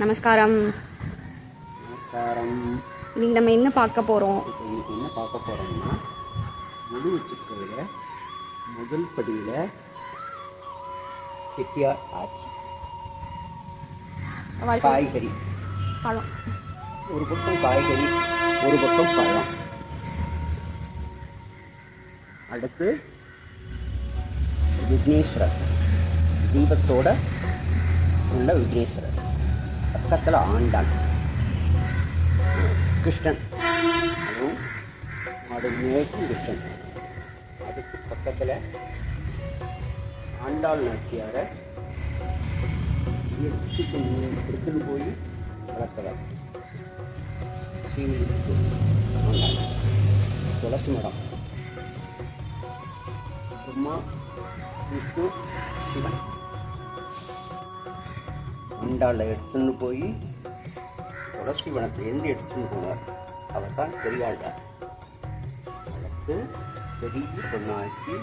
நமஸ்காரம். நமஸ்காரம். இன்னைக்கு நம்ம என்ன பார்க்க போகிறோம் இன்னைக்கு என்ன பார்க்க போகிறோம்னா முழு உச்சிக்கோயில முதல் படியில் செட்டியார் ஆட்சி. காய்கறி. பழம். ஒரு பக்கம் காய்கறி ஒரு பக்கம் பழம். அடுத்து விக்னேஸ்வரர். தீபத்தோட உள்ள விக்னேஸ்வரர். பக்கத்தில் ஆண்டாள். கிருஷ்ணன். அதுவும் மாடு கிருஷ்ணன். அதுக்கு பக்கத்தில் ஆண்டாள் நாச்சியாரை எடுத்துட்டு போய் வளர்த்தவர். துளசி மரம். பிரம்மா விஷ்ணு சிவன். அண்டாவில் எடுத்துன்னு போய் துளசி வனத்திலேருந்து எடுத்துன்னு போனார். அவர் தான் பெரியாழ்வார். வளர்த்து பெரிய பொண்ணாக்கி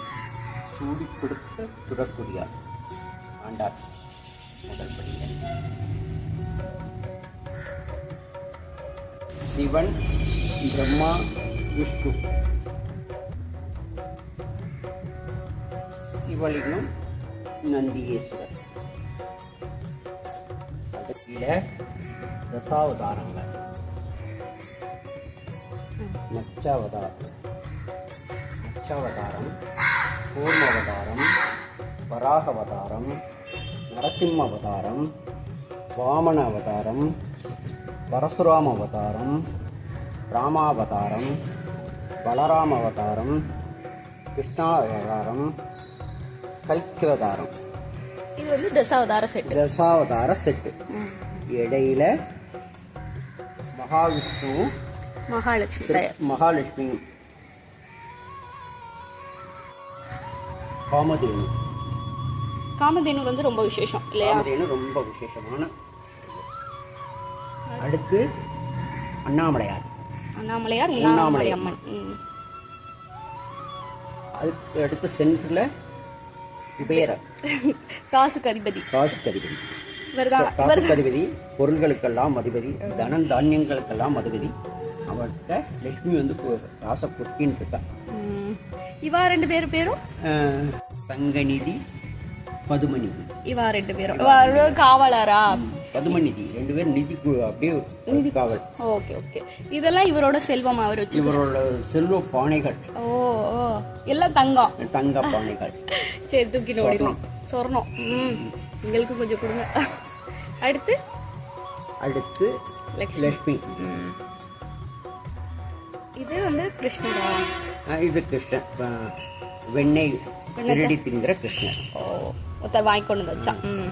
சூடி கொடுத்த துடக்குடியார் ஆண்டார் முதல் சிவன் பிரம்மா விஷ்ணு. சிவலிங்கம் நந்தியேஸ்வரர் அது கீழே தசாவதாரங்கள் நச்சாவதாரம் நச்சாவதாரம் கூர்மவதாரம் வராகவதாரம் நரசிம்ம அவதாரம் வாமன அவதாரம் பரசுராம அவதாரம் ராமாவதாரம் பலராம அவதாரம் கிருஷ்ணா அவதாரம் கல்கியவதாரம் இது வந்து தசாவதார செட்டு. தசாவதார செட்டு. இடையில மகாவிஷ்ணு மகாலட்சுமி மகாலட்சுமி காமதேனு. காமதேனு வந்து ரொம்ப விசேஷம் இல்லையா? காமதேனு ரொம்ப விசேஷமான அடுத்து அண்ணாமலையார். அண்ணாமலையார் உண்ணாமலை அம்மன். அதுக்கு அடுத்து சென்டரில் குபேரர் காசுக்கு அதிபதி காசுக்கு அதிபதி தான் காசுக்கு அதிபதி பொருள்களுக்கெல்லாம் அதிபதி தனம் தானியங்களுக்கெல்லாம் அதிபதி அவர்கிட்ட லட்சுமி வந்து கு- காசை கொட்டின்னு இருக்கா. இவா ரெண்டு பேர் பேரும்? ஆஹ், தங்கநிதி பதுமநிதி இவா ரெண்டு பேரும். இவா பதுமநிதி ரெண்டு பேரும் நிதி அப்படியே நிதி. காவல். Okay okay. இதெல்லாம் இவரோட செல்வம் அவர் வச்சு இவரோட செல்வ பானைகள். ஓ ஓ. எல்லாம் தங்கம். தங்க பானைகள். சரி தூக்கிட்டு ஓடிடும் சொர்ணம். எங்களுக்கு கொஞ்சம் கொடுங்க. அடுத்து? அடுத்து லக்ஷ்மி. இது வந்து கிருஷ்ணரா? இது கிருஷ்ணன். வெண்ணெய் திருடி திங்கிற கிருஷ்ணன். ஒருத்தர் வாங்கி கொண்டு வந்து வச்சான்.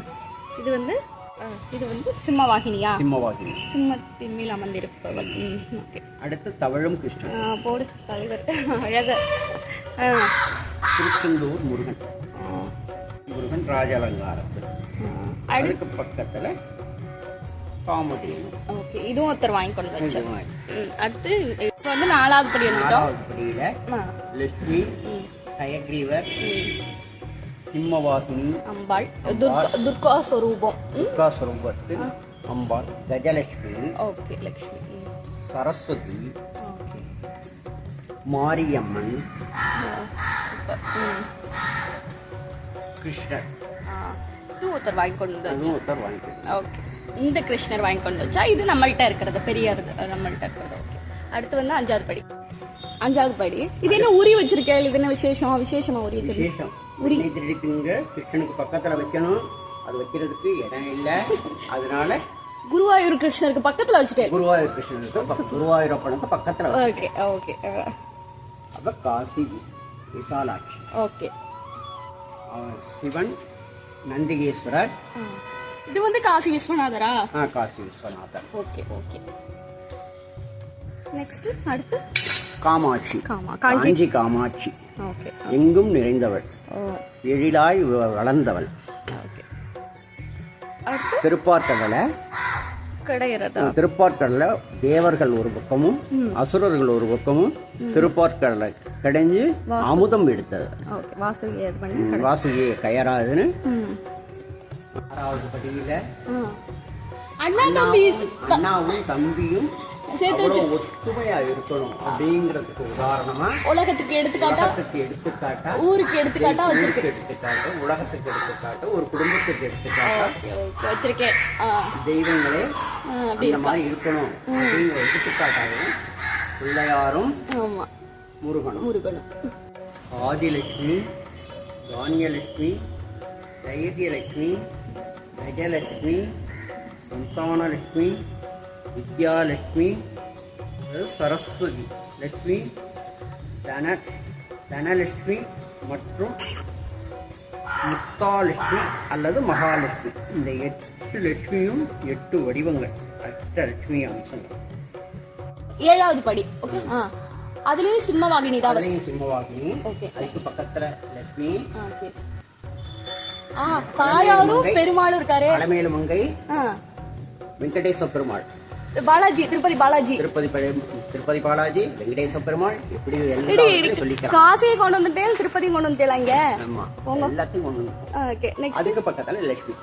இது வந்து இது வந்து சிம்மவாகினியா? சிம்மவாகினி. சிம்மத்தின் மேல் அமர்ந்திருப்பவள் அடுத்து தவழும் கிருஷ்ணன். போடு தலைவர். அழக. ஆ. திருச்செந்தூர் முருகன். முருகன் ராஜாலங்காரத்தில் ஆ. அடு அதுக்கு பக்கத்துல காமதேனு. ஓகே இதுவும் ஒருத்தர் வாங்கி கொண்டு அடுத்து இப்போ வந்து நாலாவது படி வந்துட்டோம். படியில லட்சுமி ம், அம்பாள். துர்கா துர்கா ஸ்வரூபம் சுரூபத்து அம்பாள் கஜலட்சுமி ஓகே லக்ஷ்மி. ம், சரஸ்வதி மாரியம்மன் கிருஷ்ணர் இது ஒருத்தர் வாங்கி கொண்டு வந்து ஒருத்தர் வாங்கிக்கணும் ஓகே. இந்த கிருஷ்ணர் வாங்கி கொண்டு வச்சா இது நம்மள்ட்ட இருக்கிறது பெரிய இது நம்மள்ட்ட இருக்கிறது. ஓகே. அடுத்து வந்து அஞ்சாவது படி. அஞ்சாவது படி. இது என்ன உரி வச்சிருக்கேன் இது என்ன விசேஷம்? விசேஷமா உரி வச்சிருக்கேன் உன்னை திருடிக்குங்க கிருஷ்ணனுக்கு பக்கத்துல வைக்கணும். அது வைக்கிறதுக்கு இடம் இல்லை. அதனால குருவாயூர் கிருஷ்ணருக்கு பக்கத்துல வச்சுட்டேன். குருவாயூர் கிருஷ்ணனுக்கு பக்க- குருவாயூரப்பனுக்கு பக்கத்துல. Okay okay. அப்ப காசி விசாலாட்சி. ஓகே. சிவன் நந்திகேஸ்வரர். இது வந்து காசி விஸ்வநாதரா? ஆ, Kasi Viswanathan okay okay. Next அடுத்து? காமாட்சி. காமா காஞ்சி? காமாட்சி. எங்கும் நிறைந்தவள். எழிலாய் வளர்ந்தவள். கிடையிறதா? திருப்பார்கடல தேவர்கள் ஒரு பக்கமும் அசுரர்கள் ஒரு பக்கமும் திருப்பார்கடலை கடைஞ்சு அமுதம் எடுத்தது. வாசுகியை கயராதுன்னு ஆறாவது படியில அண்ணாவும் தம்பியும் சேர்த்து ஒத்துமையா இருக்கணும் அப்படிங்கிறதுக்கு உதாரணமா உலகத்துக்கு எடுத்துக்காட்டா உலகத்துக்கு எடுத்துக்காட்டா ஊருக்கு எடுத்துக்காட்டா வச்சிருக்கு. ஊருக்கு எடுத்துக்காட்டு உலகத்துக்கு எடுத்துக்காட்டு ஒரு குடும்பத்துக்கு எடுத்துக்காட்டா வச்சிருக்கேன். தெய்வங்களே அந்த மாதிரி இருக்கணும் அப்படிங்கிற எடுத்துக்காட்டாகவும் பிள்ளையாரும் ஆமா. முருகனும். முருகனும். ஆதிலட்சுமி தானியலட்சுமி தைரியலட்சுமி கஜலட்சுமி சந்தானலட்சுமி வித்யாலட்சுமி சரஸ்வதி. லட்சுமி தன தனலட்சுமி மற்றும் முத்தாலட்சுமி அல்லது மகாலட்சுமி இந்த எட்டு லட்சுமியும் எட்டு வடிவங்கள். அஷ்டலட்சுமி அம்சங்கள். ஏழாவது படி ஓகே அதுலயும் சிம்மவாகினி தான். அதுலேயும் சிம்மவாகினி. ஓகே அதுக்கு பக்கத்துல லட்சுமி ஓகே ஆ தாயாரும் பெருமாளும் இருக்காரு. அலமேலு மங்கை வெங்கடேச பெருமாள். பாலாஜி திருப்பதி பாலாஜி. திருப்பதி திருப்பதி பாலாஜி வெங்கடேச பெருமாள் எப்படி காசையும் கொண்டு வந்துட்டேன் திருப்பதியும் கொண்டு வந்துட்டேன் இங்க போங்க. எல்லாத்தையும் கொண்டு வந்து. ஓகே நெக்ஸ்ட் அதுக்கு பக்கத்துல லட்சுமி.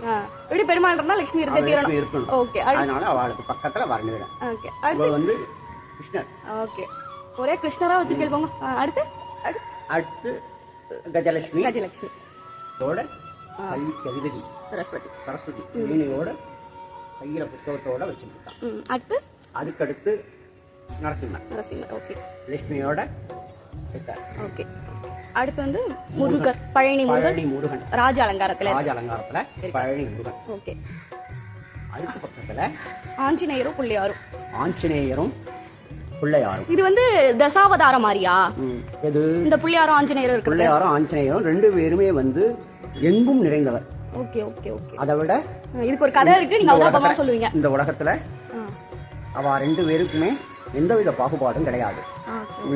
எப்படி பெருமாள் இருந்தா லட்சுமி இருக்க தீரணும் ஓகே அதனால அவளுக்கு பக்கத்துல வரணும் ஓகே இவ வந்து கிருஷ்ணர். ஓகே ஒரே கிருஷ்ணரா வச்சிருக்கேன் போங்க அடுத்து அடுத்து. அடுத்து கஜலட்சுமி. கஜலட்சுமி. தோட கல்வி சரஸ்வதி. சரஸ்வதி. மீனியோட கையில புத்தகத்தோட ம் அடுத்து? அதுக்கடுத்து நரசிம்மன். நரசிம்மர் ஓகே லட்சுமியோட. ஓகே அடுத்து வந்து முருகர் பழனி முருகர் பழனி முருகன். ராஜ அலங்காரத்துல. ராஜ அலங்காரத்துல பழனி முருகன். ஓகே அதுக்கு பக்கத்துல ஆஞ்சநேயரும் பிள்ளையாரும். ஆஞ்சநேயரும் பிள்ளையாரும். இது வந்து தசாவதாரம் மாதிரியா? எது? இந்த பிள்ளையாரும் ஆஞ்சநேயரும் இருக்கு பிள்ளையாரும் ஆஞ்சநேயரும் ரெண்டு பேருமே வந்து எங்கும் நிறைந்தவர். Okay okay okay. அதை விட இதுக்கு ஒரு கதை இருக்கு. நீங்க உலகத்துல- சொல்லுவீங்க இந்த உலகத்துல. அவ ரெண்டு பேருக்குமே எந்தவித பாகுபாடும் கிடையாது.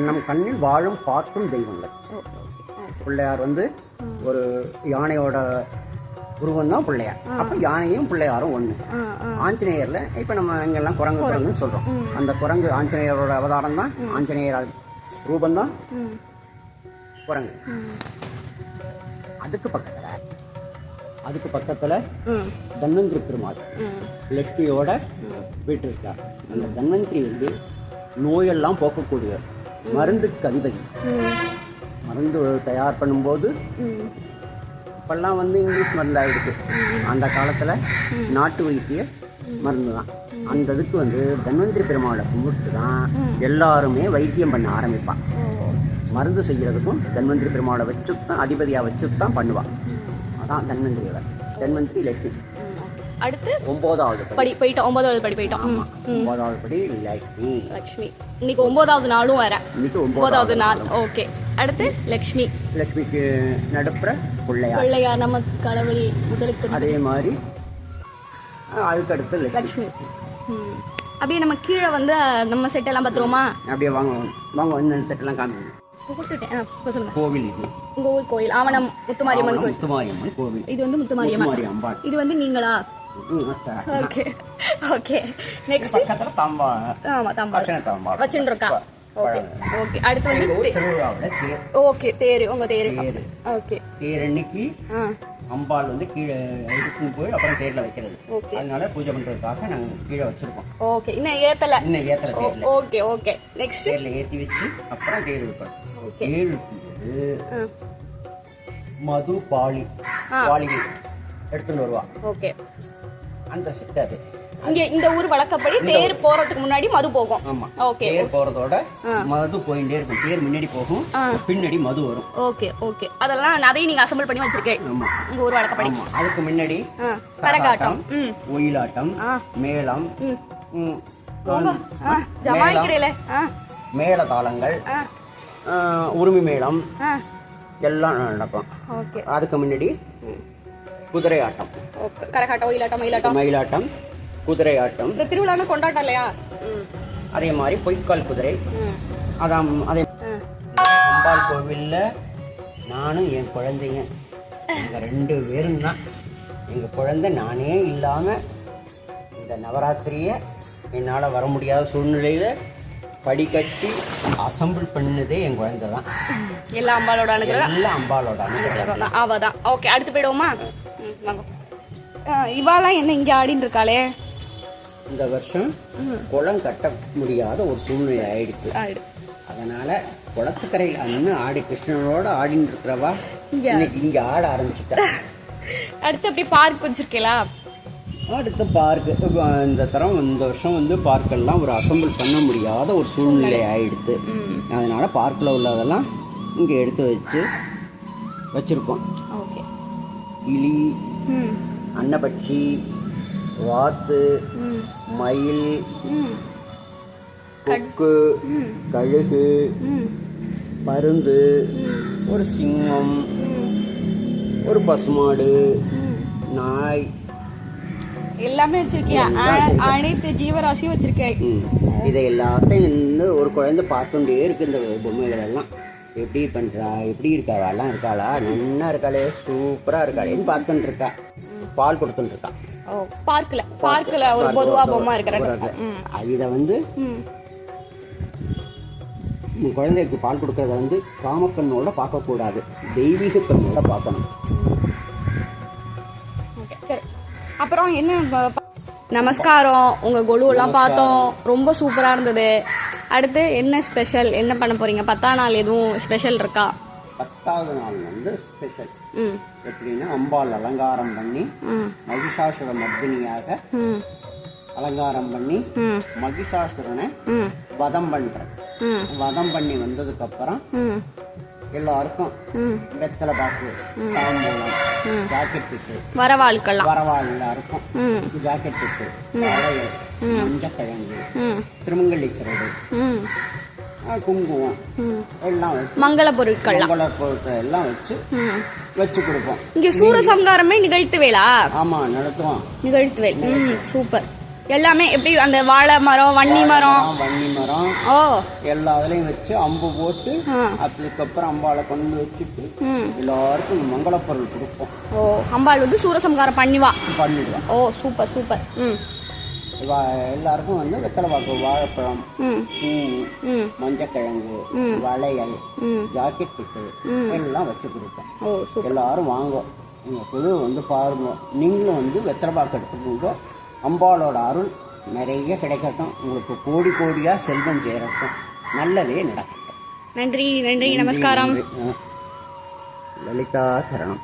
நம் கண்ணில் வாழும் பார்க்கும் தெய்வங்கள். பிள்ளையார் வந்து ஒரு யானையோட உருவம் தான் பிள்ளையார் அப்ப யானையும் பிள்ளையாரும் ஆ. ஆஞ்சநேயர்ல இப்ப நம்ம இங்கெல்லாம் குரங்கு குரங்குன்னு சொல்றோம். அந்த குரங்கு ஆஞ்சநேயரோட அவதாரம் தான் ஆஞ்சநேயர் ரூபம் தான் ம், குரங்கு. அதுக்கு பக்கத்துல அதுக்கு பக்கத்துல தன்வந்திரி பெருமாள் ம், லட்சுமியோட வீட்டு இருக்கார் அந்த தன்வந்திரி வந்து நோயெல்லாம் போக்கக்கூடிய மருந்துக்கு அதிபதி மருந்து தயார் பண்ணும்போது. இப்பெல்லாம் வந்து இங்கிலீஷ் மருந்து ஆயிடுச்சு அந்த காலத்துல நாட்டு வைத்திய மருந்து தான் அந்த இதுக்கு வந்து தன்வந்திரி பெருமாளை கும்பிட்டு தான் எல்லாருமே வைத்தியம் பண்ண ஆரம்பிப்பான் மருந்து செய்யறதுக்கும் தன்வந்திரி பெருமாளை வச்சு தான் அதிபதியா வச்சு தான் பண்ணுவான் அதான் தன்வந்திரியோட தன்வந்திரி லட்சுமி. அடுத்து? ஒன்பதாவது படி. போயிட்டோம். ஒன்பதாவது படி போயிட்டோம். ஒன்பதாவது படி லட்சுமி. லக்ஷ்மி இன்னைக்கு ஒன்பதாவது நாளும் வர இன்னைக்கு ஒன்பதாவது நாள். ஓகே. அடுத்து? லக்ஷ்மி லட்சுமிக்கு நடுப்புற பிள்ளையார். பிள்ளையார் நம்ம கடவுள் முதலுக்கு அதே மாதிரி அதுக்கு அடுத்து லக்ஷ்மி. அப்படியே நம்ம கீழே வந்து நம்ம செட் எல்லாம் பார்த்துருவோமா? அப்படியே வாங்க வாங்க இந்த செட்டெல்லாம் காமிங்க. கோவில் இது. உங்க ஊர் கோயில். ஆவணம் முத்துமாரியம்மன் கோயில். முத்துமாரியம்மன் கோவில். இது வந்து முத்துமாரியம்மன். இது வந்து நீங்களா. ஓகே ஓகே நெக்ஸ்ட் பக்கத்துல தாம்பா ஆமா தாம்பா. இருக்கா? Okay okay. அடுத்து வந்து ஓகே தேரு. உங்க தேரு. ஓகே. தேர் அன்னைக்கு அம்பாள் வந்து கீழே எடுத்துன்னு போய் அப்புறம் தேர்ல வைக்கிறது. ஓகே. அதனால பூஜை பண்றதுக்காக நாங்க கீழே வச்சிருக்கோம். ஓகே. இன்னும் ஏத்தல? இன்னும் ஏத்தல தேர்ல. Okay okay. நெக்ஸ்ட் தேர்ல ஏத்தி வச்சு அப்புறம் தேர் வைப்போம். ஓகே. தேர் மது பாலி ஆ. பாலிகை எடுத்துன்னு வருவா. ஓகே. அந்த செட் அது. இங்க இந்த ஊர் வழக்கப்படி தேர் போறதுக்கு முன்னாடி மது போகும். ஆமா. ஓகே தேர் போறதோட மது போயிட்டே இருக்கும். தேர் முன்னாடி போகும். பின்னாடி மது வரும். Okay okay. அதெல்லாம் அதையும் நீங்க அசம்பிள் பண்ணி வச்சிருக்கேன். ஆமா. உங்க ஊர் வழக்கப்படி. அதுக்கு முன்னாடி கரகாட்டம். ஒயிலாட்டம். மேளம் ஜமாய்க்கிறீல. மேள தாளங்கள் உரிமை மேளம் எல்லாம் நடக்கும். ஓகே. அதுக்கு முன்னாடி குதிரை ஆட்டம் கரகாட்டம் ஒயிலாட்டம் மயிலாட்டம். மயிலாட்டம் குதிரை ஆட்டம் இந்த திருவிழான்னு கொண்டாட்டம் இல்லையா? அதே மாதிரி பொய்க்கால் குதிரை. அதான் அதே அம்பாள் கோவில்ல நானும் என் குழந்தைங்க. எங்க ரெண்டு பேரும் தான். எங்க குழந்தை நானே இல்லாம இந்த நவராத்திரிய என்னால வர முடியாத சூழ்நிலையில படிக்கட்டி அசம்பிள் பண்ணதே என் குழந்தை தான். எல்லா அம்பாளோட அனுகிரகம். எல்லாம் அம்பாளோட அனுகிரகம். அவ தான் ஓகே அடுத்து போயிடுவோமா? வாங்க. இவாலாம் என்ன இங்க ஆடின்னு இருக்காளே? இந்த வருஷம் குளம் கட்ட முடியாத ஒரு சூழ்நிலை ஆயிடுச்சு. ஆயிடு. அதனால குளத்துக்கரையில் அண்ணு ஆடி கிருஷ்ணனோட ஆடின்னு இருக்கிறவா இங்க. இன்னைக்கு இங்க ஆட ஆரம்பிச்சுட்டா. அடுத்து அப்படியே பார்க் வச்சிருக்கீங்களா? அடுத்த பார்க்கு இந்த தரம் இந்த வருஷம் வந்து பார்க்கெல்லாம் ஒரு அசம்பிள் பண்ண முடியாத ஒரு சூழ்நிலை ஆயிடுது அதனால பார்க்கில் உள்ளதெல்லாம் இங்கே எடுத்து வச்சு வச்சிருக்கோம். ஓகே. கிளி அன்னப்பட்சி வாத்து மயில் கொக்கு கழுகு பருந்து ஒரு சிங்கம் ஒரு பசுமாடு நாய். எல்லாமே வச்சிருக்கியா. அனைத்து ஜீவராசியும் வச்சிருக்கேன். இதை எல்லாத்தையும் இன்னும் ஒரு குழந்தை பார்த்துட்டே இருக்கு இந்த பொம்மைகள் எல்லாம். எப்படி பண்றா? எப்படி இருக்காளாலாம் இருக்காளா? நன்னா இருக்காளே. சூப்பரா இருக்காளேன்னு பார்த்துட்டு இருக்கா. பால் கொடுத்துட்டு இருக்கா ஓ பார்க்ல பார்க்ல ஒரு பொதுவா பொம்மை இருக்கிறாங்க ம். இதை வந்து குழந்தைக்கு பால் கொடுக்கறத வந்து காமக்கண்ணோட பார்க்கக்கூடாது. தெய்வீக கண்ணோட பார்க்கணும். ஓகே சரி. அப்புறம் என்ன நமஸ்காரம். உங்க கொலுவெல்லாம் பார்த்தோம். ரொம்ப சூப்பரா இருந்தது. அடுத்து என்ன ஸ்பெஷல்? என்ன பண்ண போறீங்க? பத்தாம் நாள் எதுவும் ஸ்பெஷல் இருக்கா? பத்தாவது நாள் வந்து ஸ்பெஷல். ம். எப்படின்னா அம்பாள் அலங்காரம் பண்ணி மகிஷாசுர மர்தினியாக அலங்காரம் பண்ணி மகிஷாசுரனை வதம் பண்றேன். வதம் பண்ணி வந்ததுக்கு அப்புறம் எல்லாருக்கும் வெத்தலை பாக்கு தாம்பூலம் ஜாக்கெட் பிட்டு வரவாளுக்கெல்லாம் வரவா எல்லாருக்கும் ஜாக்கெட் பிட்டு வளையல் மஞ்சக்கிழங்கு ம். திருமங்கல்லி சிறகு குங்குமம். எல்லாம் வச்சு மங்கள பொருட்கள்லாம். மங்கள பொருட்கள் எல்லாம் வச்சு வச்சு கொடுப்போம். இங்க சூரசம்காரமே நிகழ்த்துவேலா? ஆமா நடத்துவோம் நிகழ்த்துவேல். ம். சூப்பர். எல்லாமே எப்படி அந்த வாழை மரம் வன்னி மரம்? வன்னி மரம். ஓ. எல்லா இதுலையும் வச்சு அம்பு போட்டு அதுக்கப்புறம் அம்பாளை கொண்டு வச்சுட்டு எல்லாருக்கும் மங்கள பொருள் கொடுப்போம். ஓ அம்பாள் வந்து சூரசம்காரம் பண்ணிவா? பண்ணிடுவோம் ஓ சூப்பர் சூப்பர். ம். வா- எல்லாருக்கும் வந்து வெத்தலை பாக்கு வாழைப்பழம் பூ மஞ்சக்கிழங்கு வளையல் ஜாக்கெட் பிட்டு எல்லாம் வச்சு சூப்பர். எல்லாரும் வாங்க. நீங்கள் புது வந்து பாருங்க. நீங்களும் வந்து வெத்தலை பாக்கு எடுத்துக்கோங்க. அம்பாளோட அருள் நிறைய கிடைக்கட்டும். உங்களுக்கு கோடி கோடியாக செல்வம் சேரட்டும். நல்லதே நடக்கட்டும். நன்றி நன்றி நமஸ்காரம். லலிதா சரணம்.